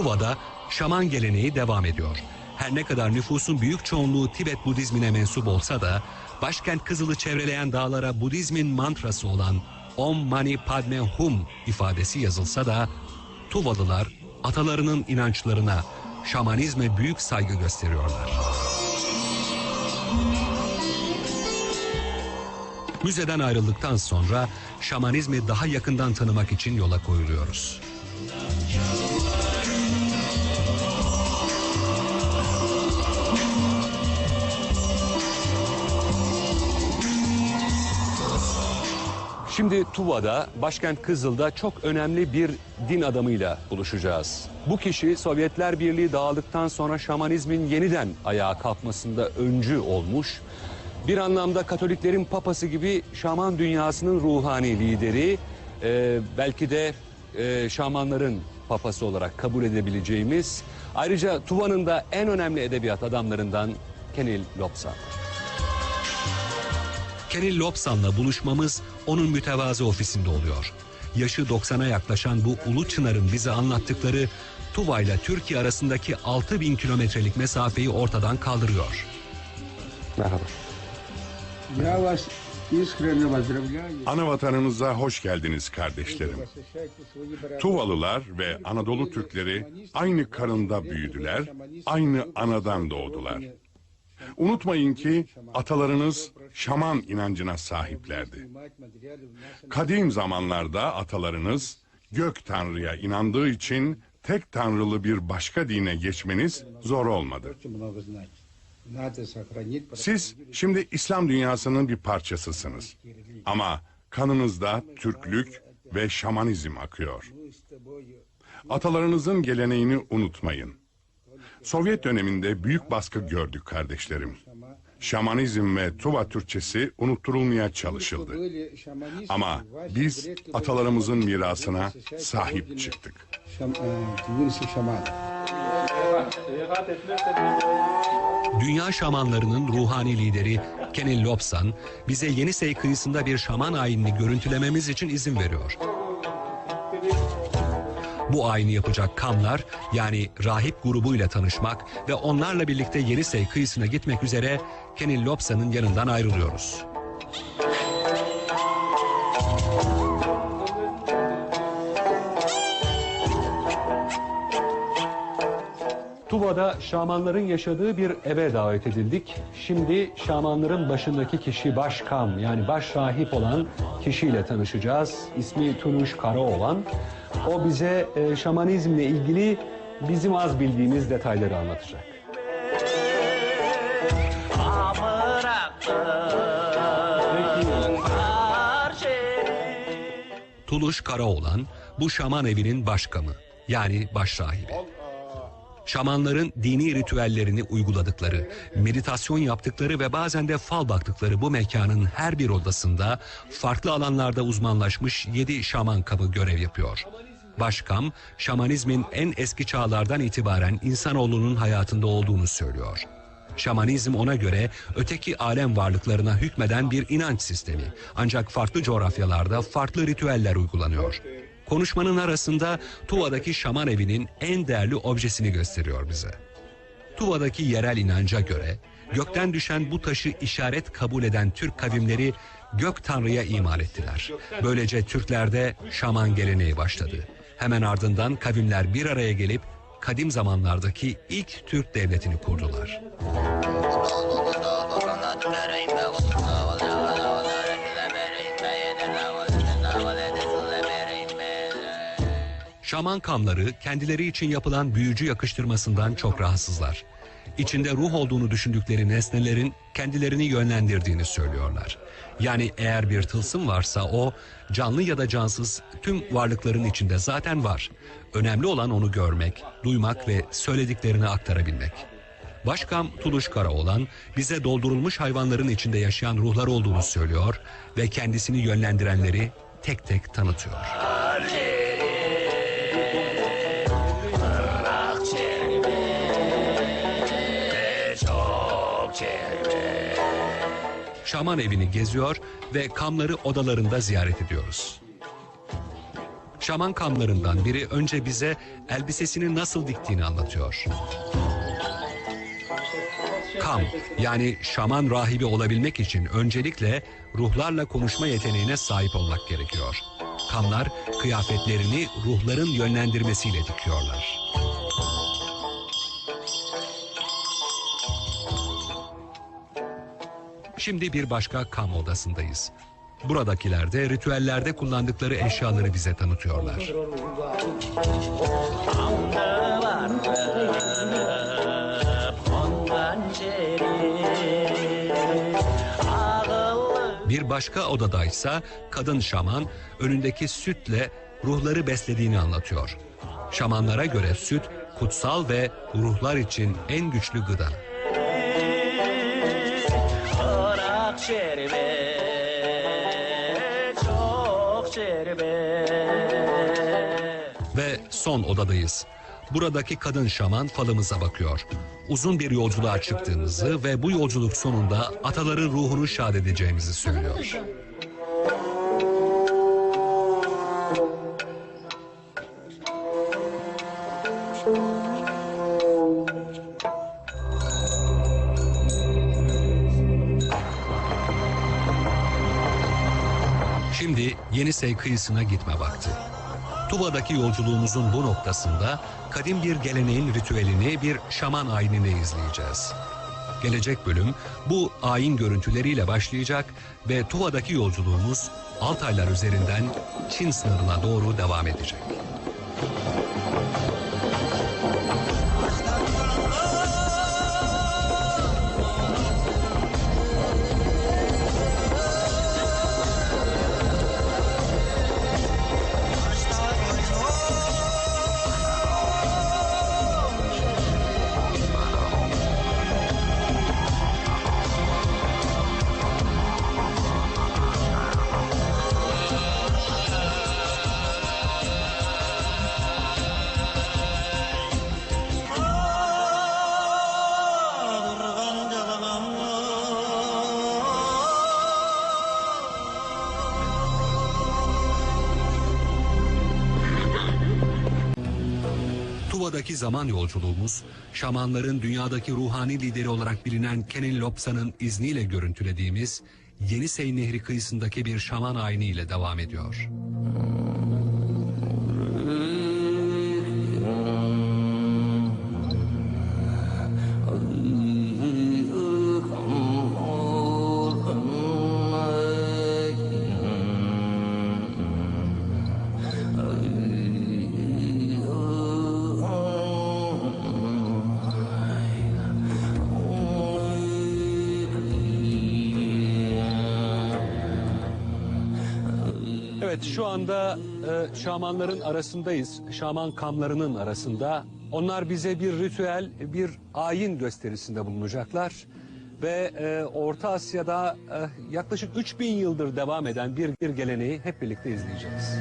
Tuva'da şaman geleneği devam ediyor. Her ne kadar nüfusun büyük çoğunluğu Tibet Budizmine mensup olsa da başkent Kızıl'ı çevreleyen dağlara Budizmin mantrası olan Om Mani Padme Hum ifadesi yazılsa da Tuvalılar atalarının inançlarına, şamanizme büyük saygı gösteriyorlar. Müzeden ayrıldıktan sonra şamanizmi daha yakından tanımak için yola koyuluyoruz. Şimdi Tuva'da, başkent Kızıl'da çok önemli bir din adamıyla buluşacağız. Bu kişi Sovyetler Birliği dağıldıktan sonra şamanizmin yeniden ayağa kalkmasında öncü olmuş. Bir anlamda Katoliklerin papası gibi şaman dünyasının ruhani lideri, e, belki de e, şamanların papası olarak kabul edebileceğimiz, ayrıca Tuva'nın da en önemli edebiyat adamlarından Kenil Lobsang. Kenny Lobsan'la buluşmamız onun mütevazı ofisinde oluyor. Yaşı 90'a yaklaşan bu Ulu Çınar'ın bize anlattıkları Tuva ile Türkiye arasındaki 6000 kilometrelik mesafeyi ortadan kaldırıyor. Merhaba. Ana vatanımıza hoş geldiniz kardeşlerim. Tuvalılar ve Anadolu Türkleri aynı karında büyüdüler, aynı anadan doğdular. Unutmayın ki atalarınız şaman inancına sahiplerdi. Kadim zamanlarda atalarınız gök tanrıya inandığı için tek tanrılı bir başka dine geçmeniz zor olmadı. Siz şimdi İslam dünyasının bir parçasısınız. Ama kanınızda Türklük ve şamanizm akıyor. Atalarınızın geleneğini unutmayın. Sovyet döneminde büyük baskı gördük kardeşlerim. Şamanizm ve Tuva Türkçesi unutturulmaya çalışıldı. Ama biz atalarımızın mirasına sahip çıktık. Dünya şamanlarının ruhani lideri Kenil Lobsan bize Yenisey kıyısında bir şaman ayinini görüntülememiz için izin veriyor. Bu ayini yapacak kamlar yani rahip grubuyla tanışmak ve onlarla birlikte Yenisey kıyısına gitmek üzere Kenil Lobsan'ın yanından ayrılıyoruz. Tuva'da şamanların yaşadığı bir eve davet edildik. Şimdi şamanların başındaki kişi başkam yani baş rahip olan kişiyle tanışacağız. İsmi Tunuş Karaoğlan. O bize e, şamanizmle ilgili bizim az bildiğimiz detayları anlatacak. Tuluş Karaoğlan bu şaman evinin başkamı yani baş rahibi. Şamanların dini ritüellerini uyguladıkları, meditasyon yaptıkları ve bazen de fal baktıkları bu mekanın her bir odasında farklı alanlarda uzmanlaşmış 7 şaman kabı görev yapıyor. Başkam, şamanizmin en eski çağlardan itibaren insanoğlunun hayatında olduğunu söylüyor. Şamanizm ona göre öteki alem varlıklarına hükmeden bir inanç sistemi. Ancak farklı coğrafyalarda farklı ritüeller uygulanıyor. Konuşmanın arasında Tuva'daki şaman evinin en değerli objesini gösteriyor bize. Tuva'daki yerel inanca göre gökten düşen bu taşı işaret kabul eden Türk kavimleri gök tanrıya iman ettiler. Böylece Türklerde şaman geleneği başladı. Hemen ardından kavimler bir araya gelip kadim zamanlardaki ilk Türk devletini kurdular. Şaman kamları kendileri için yapılan büyücü yakıştırmasından çok rahatsızlar. İçinde ruh olduğunu düşündükleri nesnelerin kendilerini yönlendirdiğini söylüyorlar. Yani eğer bir tılsım varsa o canlı ya da cansız tüm varlıkların içinde zaten var. Önemli olan onu görmek, duymak ve söylediklerini aktarabilmek. Başkam Tuluş Karaoğlan bize doldurulmuş hayvanların içinde yaşayan ruhlar olduğunu söylüyor ve kendisini yönlendirenleri tek tek tanıtıyor. Şaman evini geziyor ve kamları odalarında ziyaret ediyoruz. Şaman kamlarından biri önce bize elbisesini nasıl diktiğini anlatıyor. Kam yani şaman rahibi olabilmek için öncelikle ruhlarla konuşma yeteneğine sahip olmak gerekiyor. Kamlar kıyafetlerini ruhların yönlendirmesiyle dikiyorlar. Şimdi bir başka kam odasındayız. Buradakiler de ritüellerde kullandıkları eşyaları bize tanıtıyorlar. Bir başka odadaysa kadın şaman önündeki sütle ruhları beslediğini anlatıyor. Şamanlara göre süt kutsal ve ruhlar için en güçlü gıda. Şerbet, çok şerbet. Ve son odadayız. Buradaki kadın şaman falımıza bakıyor. Uzun bir yolculuğa çıktığımızı ve bu yolculuk sonunda ataların ruhunu şad edeceğimizi söylüyor. Yenisey kıyısına gitme vakti. Tuva'daki yolculuğumuzun bu noktasında kadim bir geleneğin ritüelini bir şaman ayinini izleyeceğiz. Gelecek bölüm bu ayin görüntüleriyle başlayacak ve Tuva'daki yolculuğumuz Altaylar üzerinden Çin sınırına doğru devam edecek. Tuva'daki zaman yolculuğumuz, şamanların dünyadaki ruhani lideri olarak bilinen Kenan Lopsa'nın izniyle görüntülediğimiz Yenisey Nehri kıyısındaki bir şaman ayini ile devam ediyor. Evet şu anda e, şamanların arasındayız. Şaman kamlarının arasında. Onlar bize bir ritüel, bir ayin gösterisinde bulunacaklar. Ve e, Orta Asya'da e, yaklaşık 3000 yıldır devam eden bir, bir geleneği hep birlikte izleyeceğiz.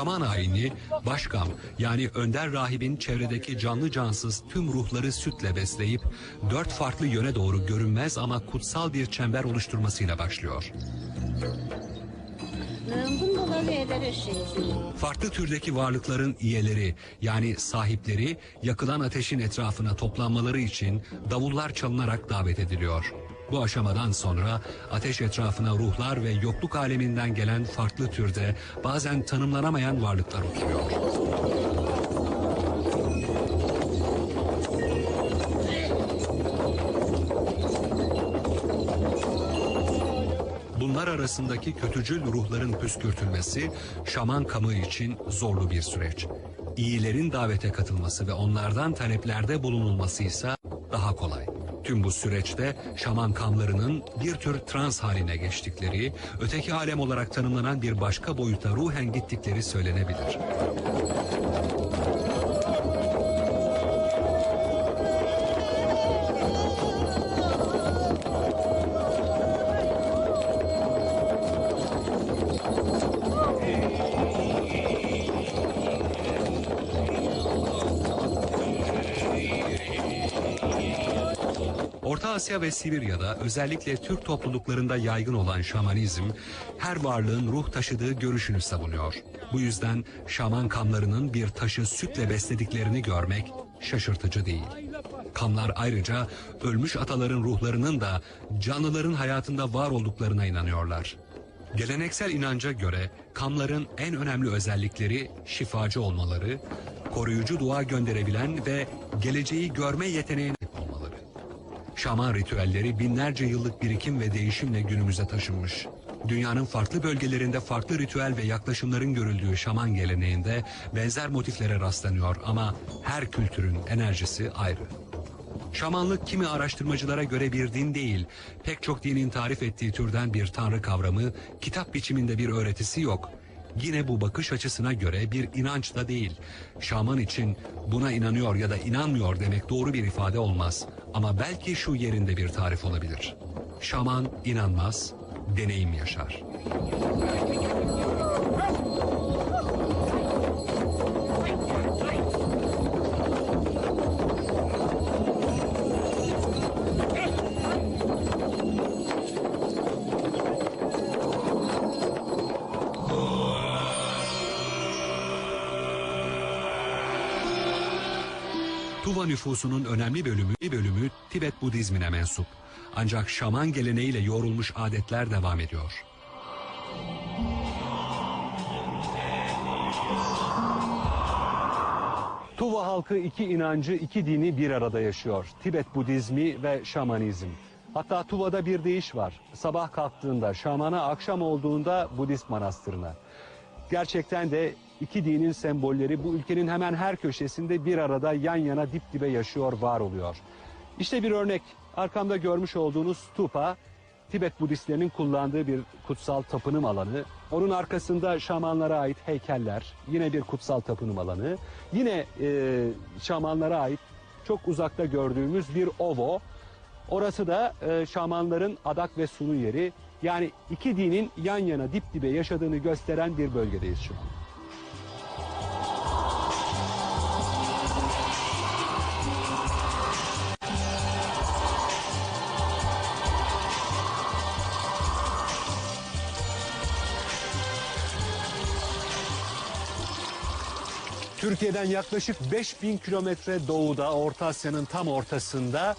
Şaman ayini başkam yani önder rahibin çevredeki canlı cansız tüm ruhları sütle besleyip dört farklı yöne doğru görünmez ama kutsal bir çember oluşturmasıyla başlıyor. Farklı türdeki varlıkların üyeleri yani sahipleri yakılan ateşin etrafına toplanmaları için davullar çalınarak davet ediliyor. Bu aşamadan sonra ateş etrafına ruhlar ve yokluk aleminden gelen farklı türde bazen tanımlanamayan varlıklar oturuyor. Bunlar arasındaki kötücül ruhların püskürtülmesi şaman kamı için zorlu bir süreç. İyilerin davete katılması ve onlardan taleplerde bulunulması ise daha kolay. Tüm bu süreçte şaman kamlarının bir tür trans haline geçtikleri, öteki alem olarak tanımlanan bir başka boyuta ruhen gittikleri söylenebilir. Asya ve Sibirya'da özellikle Türk topluluklarında yaygın olan şamanizm her varlığın ruh taşıdığı görüşünü savunuyor. Bu yüzden şaman kamlarının bir taşı sütle beslediklerini görmek şaşırtıcı değil. Kamlar ayrıca ölmüş ataların ruhlarının da canlıların hayatında var olduklarına inanıyorlar. Geleneksel inanca göre kamların en önemli özellikleri şifacı olmaları, koruyucu dua gönderebilen ve geleceği görme yeteneğine. Şaman ritüelleri binlerce yıllık birikim ve değişimle günümüze taşınmış. Dünyanın farklı bölgelerinde farklı ritüel ve yaklaşımların görüldüğü şaman geleneğinde benzer motiflere rastlanıyor ama her kültürün enerjisi ayrı. Şamanlık kimi araştırmacılara göre bir din değil, pek çok dinin tarif ettiği türden bir tanrı kavramı, kitap biçiminde bir öğretisi yok. Yine bu bakış açısına göre bir inanç da değil. Şaman için buna inanıyor ya da inanmıyor demek doğru bir ifade olmaz. Ama belki şu yerinde bir tarif olabilir. Şaman inanmaz, deneyim yaşar. Tuva nüfusunun önemli bölümü, bölümü Tibet Budizmine mensup. Ancak şaman geleneğiyle yoğrulmuş adetler devam ediyor. Tuva halkı iki inancı, iki dini bir arada yaşıyor. Tibet Budizmi ve Şamanizm. Hatta Tuva'da bir deyiş var. Sabah kalktığında şamana, akşam olduğunda Budist manastırına. Gerçekten de iki dinin sembolleri bu ülkenin hemen her köşesinde bir arada yan yana dip dibe yaşıyor, var oluyor. İşte bir örnek. Arkamda görmüş olduğunuz stupa Tibet Budistlerinin kullandığı bir kutsal tapınım alanı. Onun arkasında şamanlara ait heykeller, yine bir kutsal tapınım alanı. Yine e, şamanlara ait çok uzakta gördüğümüz bir ovo. Orası da e, şamanların adak ve sunu yeri. Yani iki dinin yan yana dip dibe yaşadığını gösteren bir bölgedeyiz şu an. Türkiye'den yaklaşık 5000 kilometre doğuda, Orta Asya'nın tam ortasında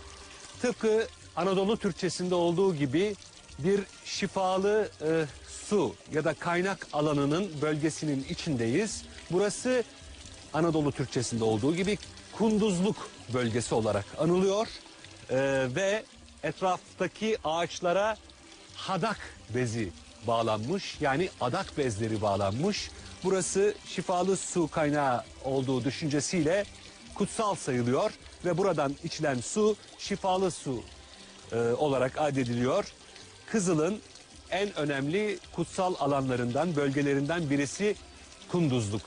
tıpkı Anadolu Türkçesinde olduğu gibi bir şifalı e, su ya da kaynak alanının bölgesinin içindeyiz. Burası Anadolu Türkçesinde olduğu gibi kunduzluk bölgesi olarak anılıyor E, ve etraftaki ağaçlara hadak bezi bağlanmış yani adak bezleri bağlanmış. Burası şifalı su kaynağı olduğu düşüncesiyle kutsal sayılıyor ve buradan içilen su şifalı su e, olarak addediliyor. Kızıl'ın en önemli kutsal alanlarından, bölgelerinden birisi Kunduzluk.